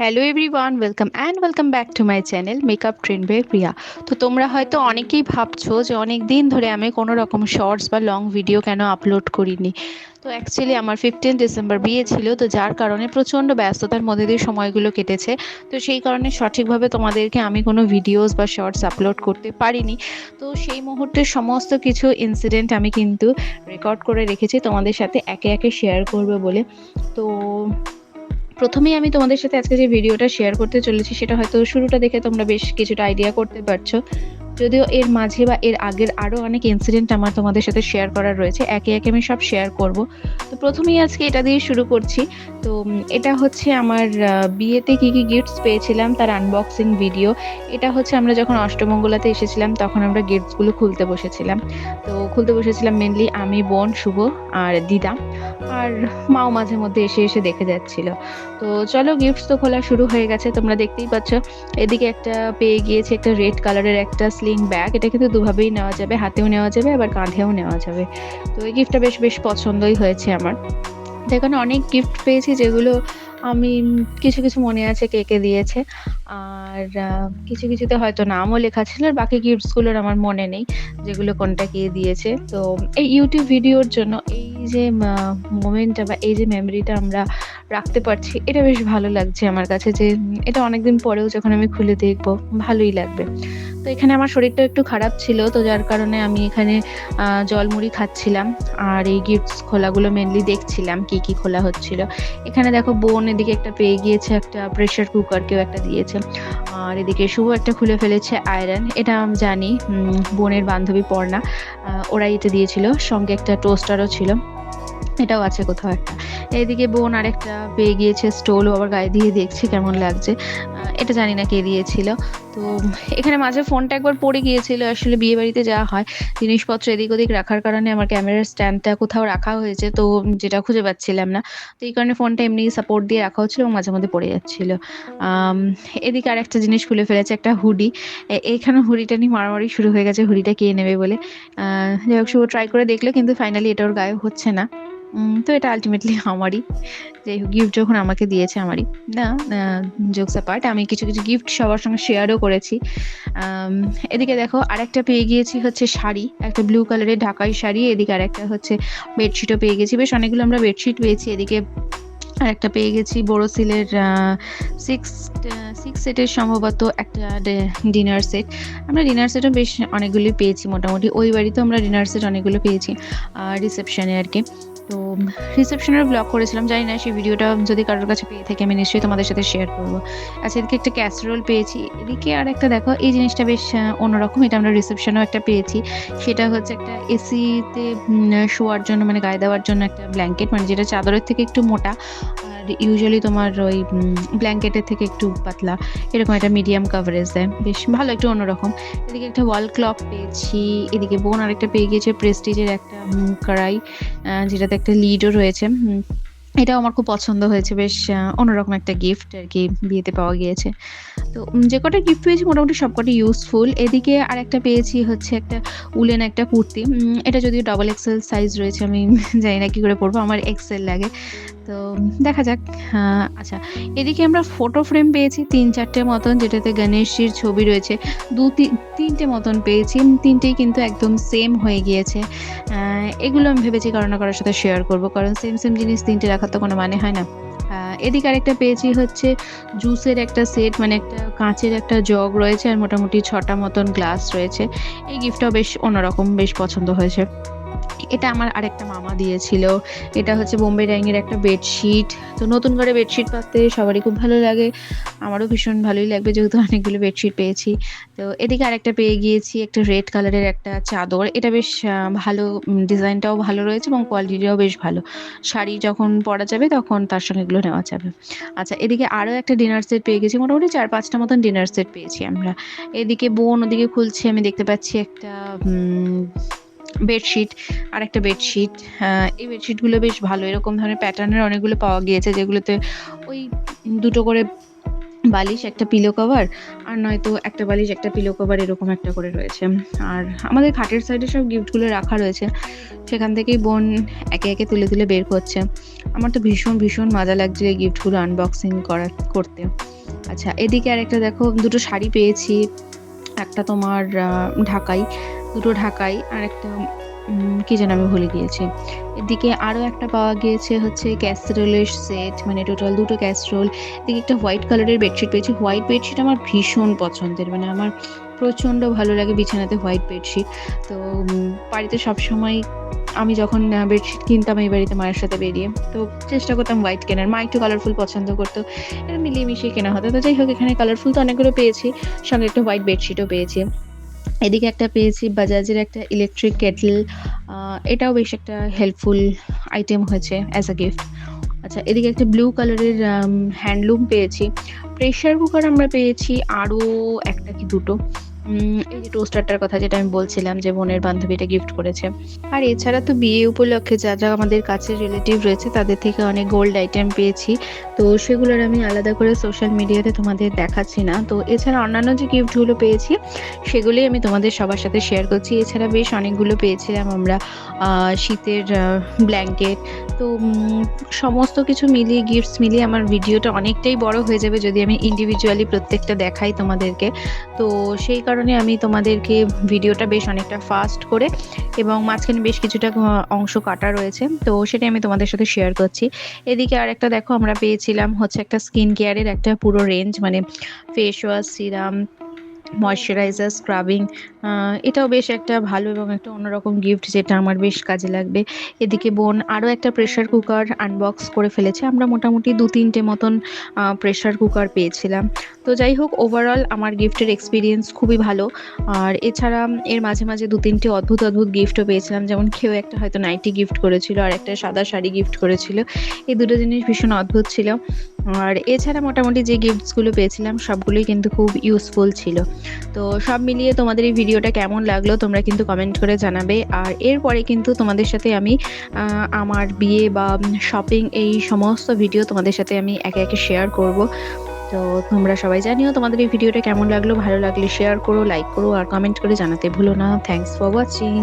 Hello everyone welcome and welcome back to my channel makeup trend by Priya তো তোমরা হয়তো অনেকেই ভাবছ যে অনেক দিন ধরে আমি কোনো রকম শর্টস বা লং ভিডিও কেন আপলোড করিনি। তো অ্যাকচুয়ালি আমার ফিফটিন ডিসেম্বর বিয়ে ছিল, তো যার কারণে প্রচণ্ড ব্যস্ততার মধ্যে দিয়ে সময়গুলো কেটেছে। তো সেই কারণে সঠিকভাবে তোমাদেরকে আমি কোনো ভিডিওস বা শর্টস আপলোড করতে পারিনি। তো সেই মুহূর্তে সমস্ত কিছু ইনসিডেন্ট আমি কিন্তু রেকর্ড করে রেখেছি, তোমাদের সাথে একে একে শেয়ার করবে বলে। তো প্রথমেই আমি তোমাদের সাথে আজকে যে ভিডিওটা শেয়ার করতে চলেছি, সেটা হয়তো শুরুটা দেখে তোমরা বেশ কিছুটা আইডিয়া করতে পারছ। যদিও এর মাঝে বা এর আগের আরও অনেক ইনসিডেন্ট আমার তোমাদের সাথে শেয়ার করার রয়েছে। একে একে আমি সব শেয়ার করব। তো প্রথমেই আজকে এটা দিয়ে শুরু করছি। তো এটা হচ্ছে আমার বিয়েতে কী কী গিফটস পেয়েছিলাম তার আনবক্সিং ভিডিও এটা হচ্ছে আমরা যখন অষ্টমঙ্গলাতে এসেছিলাম, তখন আমরা গিফটসগুলো খুলতে বসেছিলাম। তো খুলতে বসেছিলাম মেনলি আমি, বোন, শুভ আর দিদা। আর মাও মাঝে মধ্যে এসে এসে দেখে যাচ্ছিল। তো চলো গিফটস তো খোলা শুরু হয়ে গেছে, তোমরা দেখতেই পাচ্ছ। এদিকে একটা পেয়ে গিয়েছে একটা রেড কালারের একটা স্লিং ব্যাগ এটা কিন্তু দুভাবেই নেওয়া যাবে, হাতেও নেওয়া যাবে, আবার কাঁধেও নেওয়া যাবে। তো এই গিফটটা বেশ বেশ পছন্দই হয়েছে আমার। এখানে অনেক গিফট পেয়েছি যেগুলো আমি কিছু কিছু মনে আছে কে কে দিয়েছে। আর কিছু, কিছুতে হয়তো নামও লেখা ছিল, আর বাকি গিফটসগুলোর আমার মনে নেই যেগুলো কোনটা কে দিয়েছে। তো এই ইউটিউব ভিডিওর জন্য এই যে মোমেন্টটা বা এই যে মেমোরিটা আমরা রাখতে পারছি, এটা বেশ ভালো লাগছে আমার কাছে যে এটা অনেকদিন পরেও যখন আমি খুলে দেখব, ভালোই লাগবে। তো এখানে আমার শরীরটা একটু খারাপ ছিল, তো যার কারণে আমি এখানে জলমুড়ি খাচ্ছিলাম। আর এই গিফটস খোলাগুলো মেনলি দেখছিলাম কি কি খোলা হচ্ছিল। এখানে দেখো বোন এদিকে একটা পেয়ে গিয়েছে একটা প্রেশার কুকার কেউ একটা দিয়েছে। আর এদিকে শুভ একটা খুলে ফেলেছে আয়রন এটা আমি জানি বোনের বান্ধবী পর্ণা। ওরাই এটা দিয়েছিল, সঙ্গে একটা টোস্টারও ছিল। এটাও আছে কোথাও একটা। এইদিকে বোন আরেকটা পেয়ে গিয়েছে স্টোলও আবার গায়ে দিয়ে দেখছি কেমন লাগছে। এটা জানি না কে দিয়েছিল। তো এখানে মাঝে ফোনটা একবার পড়ে গিয়েছিল, আসলে বিয়ে বাড়িতে যাওয়া হয়। জিনিসপত্র এদিক ওদিক রাখার কারণে আমার ক্যামেরার স্ট্যান্ডটা কোথাও রাখা হয়েছে, তো যেটা খুঁজে পাচ্ছিলাম না। তো এই কারণে ফোনটা এমনি সাপোর্ট দিয়ে রাখা হচ্ছিল এবং মাঝে মধ্যে পড়ে যাচ্ছিল। এদিকে আর একটা জিনিস খুলে ফেলেছে, একটা হুডি। এখানে হুডিটা নিয়ে মারামারি শুরু হয়ে গেছে, হুডিটা কে নেবে বলে। যাই হোক, শুভ ট্রাই করে দেখল, কিন্তু ফাইনালি এটা ওর গায়ে হচ্ছে না। তো এটা আলটিমেটলি আমারই। যাই হোক গিফট যখন আমাকে দিয়েছে আমারই। না জোকস পার্ট আমি কিছু কিছু গিফট সবার সঙ্গে শেয়ারও করেছি। এদিকে দেখো, আরেকটা পেয়ে গিয়েছি হচ্ছে শাড়ি, একটা ব্লু কালারের ঢাকাই শাড়ি, এদিকে আরেকটা হচ্ছে বেডশিটও পেয়ে গেছি। বেশ অনেকগুলো আমরা বেডশিট পেয়েছি, এদিকে আর একটা পেয়ে গেছি সিলের সিক্স সিক্স সেটের সম্ভবত একটা ডিনার সেট আমরা ডিনার সেটও বেশ অনেকগুলি পেয়েছি মোটামুটি, ওই বাড়িতেও আমরা ডিনার সেট অনেকগুলো পেয়েছি রিসেপশনে আর কি। তো রিসেপশনের ব্লগ করেছিলাম, জানি না সেই ভিডিওটা যদি কারোর কাছে পেয়ে থাকে আমি নিশ্চয়ই তোমাদের সাথে শেয়ার করব। আচ্ছা এদিকে একটা ক্যাসরোল পেয়েছি। এদিকে আর একটা দেখো, এই জিনিসটা বেশ অন্যরকম, এটা আমরা রিসেপশনেও একটা পেয়েছি। সেটা হচ্ছে একটা এসিতে শোয়ার জন্য মানে গায়ে দেওয়ার জন্য একটা ব্ল্যাঙ্কেট মানে যেটা চাদরের থেকে একটু মোটা। ইউজুয়ালি তোমার ওই ব্ল্যাঙ্কেটের থেকে একটু পাতলা, এরকম একটা মিডিয়াম কাভারেজ দেয়। বেশ ভালো, একটু অন্যরকম। এদিকে একটা ওয়াল ক্লক পেয়েছি, এদিকে বোন আরেকটা পেয়ে গিয়েছে প্রেস্টিজের একটা কড়াই যেটাতে একটা লিডও রয়েছে। এটাও আমার খুব পছন্দ হয়েছে, বেশ অন্যরকম একটা গিফট আর কি বিয়েতে পাওয়া গিয়েছে। তো যে কটা গিফট পেয়েছি মোটামুটি সবকটি ইউজফুল এদিকে আর একটা পেয়েছি হচ্ছে একটা উলেন একটা কুর্তি। এটা যদিও ডাবল এক্সেল সাইজ রয়েছে, আমি জানি না কী করে পরবো, আমার এক্সেল লাগে। তো দেখা যাক আচ্ছা। এদিকে আমরা ফটো ফ্রেম পেয়েছি তিন চারটে মতন, যেটাতে গণেশজির ছবি রয়েছে। দু তিনটে মতন পেয়েছি, তিনটেই কিন্তু একদম সেম হয়ে গিয়েছে। এগুলো আমি ভেবেছি কারও না কারোর সাথে শেয়ার করব, কারণ সেম সেম জিনিস তিনটে রাখার তো কোনো মানে হয় না। এদিকে আরেকটা পেয়েছি হচ্ছে জুসের একটা সেট মানে একটা কাঁচের একটা জগ রয়েছে, আর মোটামুটি ছটা মতন গ্লাস রয়েছে। এই গিফটটাও বেশ অন্যরকম, বেশ পছন্দ হয়েছে। এটা আমার আরেকটা মামা দিয়েছিল। এটা হচ্ছে বোম্বে ডাইংয়ের একটা বেডশিট। তো নতুন করে বেডশিট পাতে সবারই খুব ভালো লাগে। আমারও ভীষণ ভালোই লাগবে যেহেতু অনেকগুলো বেডশিট পেয়েছি। তো এদিকে আরেকটা পেয়ে গিয়েছি, একটা রেড কালারের একটা চাদর। এটা বেশ ভালো ডিজাইনটাও ভালো রয়েছে এবং কোয়ালিটিটাও বেশ ভালো। শাড়ি যখন পরা যাবে তখন তার সঙ্গে এগুলো নেওয়া যাবে। আচ্ছা এদিকে আরও একটা ডিনার সেট পেয়ে গেছি। মোটামুটি চার পাঁচটা মতন ডিনার সেট পেয়েছি আমরা। এদিকে বোন ওদিকে খুলছে, আমি দেখতে পাচ্ছি একটা বেডশিট আর একটা বেডশিট এই বেডশিটগুলো বেশ ভালো। এরকম ধরনের প্যাটার্নের অনেকগুলো পাওয়া গিয়েছে যেগুলোতে ওই দুটো করে বালিশ, একটা পিলো কভার আর নয়তো একটা বালিশ, একটা পিলো কভার এরকম একটা করে রয়েছে। আর আমাদের খাটের সাইডে সব গিফটগুলো রাখা রয়েছে। সেখান থেকেই বোন একে একে তুলে তুলে বের করছে। আমার তো ভীষণ ভীষণ মজা লাগছে এই গিফটগুলো আনবক্সিং করা, করতে। আচ্ছা এদিকে আর একটা দেখো, দুটো শাড়ি পেয়েছি। একটা তোমার ঢাকাই। দুটো ঢাকাই আর একটা কি যেন আমি ভুলে গিয়েছি। এদিকে আরও একটা পাওয়া গিয়েছে হচ্ছে ক্যাসরোলের সেট মানে টোটাল দুটো ক্যাসরোল এদিকে একটা হোয়াইট কালারের বেডশিট পেয়েছি। হোয়াইট বেডশিট আমার ভীষণ পছন্দের মানে আমার প্রচণ্ড ভালো লাগে বিছানাতে হোয়াইট বেডশিট। তো বাড়িতে সবসময় আমি যখন বেডশিট কিনতাম এই বাড়িতে মায়ের সাথে বেরিয়ে, তো চেষ্টা করতাম হোয়াইট কেনার। মা একটু কালারফুল পছন্দ করতো এটা মিলিয়ে মিশিয়ে কেনা হতো। তো যাই হোক, এখানে কালারফুল তো অনেকগুলো পেয়েছি, সঙ্গে একটা হোয়াইট বেডশিটও পেয়েছি। এদিকে একটা পেয়েছি বাজাজের একটা ইলেকট্রিক কেটল এটাও বেশ একটা হেল্পফুল আইটেম হয়েছে অ্যাজ আ গিফট আচ্ছা এদিকে একটা ব্লু কালারের হ্যান্ডলুম পেয়েছি। প্রেশার কুকার আমরা পেয়েছি আরও একটা কি দুটো। এই যে টোস্টারটার কথা যেটা আমি বলছিলাম যে বোনের বান্ধবীটা গিফট করেছে। আর এছাড়া তো বিয়ে উপলক্ষে যা যা আমাদের কাছে রিলেটিভ রয়েছে, তাদের থেকে অনেক গোল্ড আইটেম পেয়েছি। তো সেগুলোর আমি আলাদা করে সোশ্যাল মিডিয়াতে তোমাদের দেখাচ্ছি না। তো এছাড়া অন্যান্য যে গিফটগুলো পেয়েছি, সেগুলোই আমি তোমাদের সবার সাথে শেয়ার করছি। এছাড়া বেশ অনেকগুলো পেয়েছিলাম আমরা শীতের ব্ল্যাঙ্কেট তো সমস্ত কিছু মিলিয়ে গিফটস মিলিয়ে আমার ভিডিওটা অনেকটাই বড় হয়ে যাবে যদি আমি ইন্ডিভিজুয়ালি প্রত্যেকটা দেখাই তোমাদেরকে। তো সেই কারণে আমি তোমাদেরকে ভিডিওটা বেশ অনেকটা ফাস্ট করে এবং মাঝখানে বেশ কিছুটা অংশ কাটা রয়েছে। তো সেটাই আমি তোমাদের সাথে শেয়ার করছি। এদিকে আর একটা দেখো, আমরা পেয়েছিলাম হচ্ছে একটা স্কিন কেয়ারের একটা পুরো রেঞ্জ মানে face wash serum moisturiser scrubbing এটাও বেশ একটা ভালো এবং একটা অন্যরকম গিফট যেটা আমার বেশ কাজে লাগবে। এদিকে বোন আরও একটা প্রেশার কুকার আনবক্স করে ফেলেছে। আমরা মোটামুটি দু তিনটে মতন প্রেশার কুকার পেয়েছিলাম। তো যাই হোক ওভারঅল আমার গিফটের এক্সপিরিয়েন্স খুবই ভালো। আর এছাড়া এর মাঝে মাঝে দু তিনটে অদ্ভুত অদ্ভুত গিফটও পেয়েছিলাম। যেমন কেউ একটা হয়তো নাইটি গিফট করেছিল, আর একটা সাদা শাড়ি গিফট করেছিল। এই দুটো জিনিস ভীষণ অদ্ভুত ছিল। আর এছাড়া মোটামুটি যে গিফটসগুলো পেয়েছিলাম, সবগুলোই কিন্তু খুব ইউজফুল ছিল। তো সব মিলিয়ে তোমাদের এই ভিডিওটা কেমন লাগল তোমরা কিন্তু কমেন্ট করে জানাবে। আর এরপরে কিন্তু তোমাদের সাথে আমি আমার বিয়ে বা শপিং এই সমস্ত ভিডিও তোমাদের সাথে আমি একে একে শেয়ার করব। তো তোমরা সবাই জানিও তোমাদের এই ভিডিওটা কেমন লাগল। ভালো লাগলে শেয়ার করো লাইক করো আর কমেন্ট করে জানাতে ভুলো না। Thanks for watching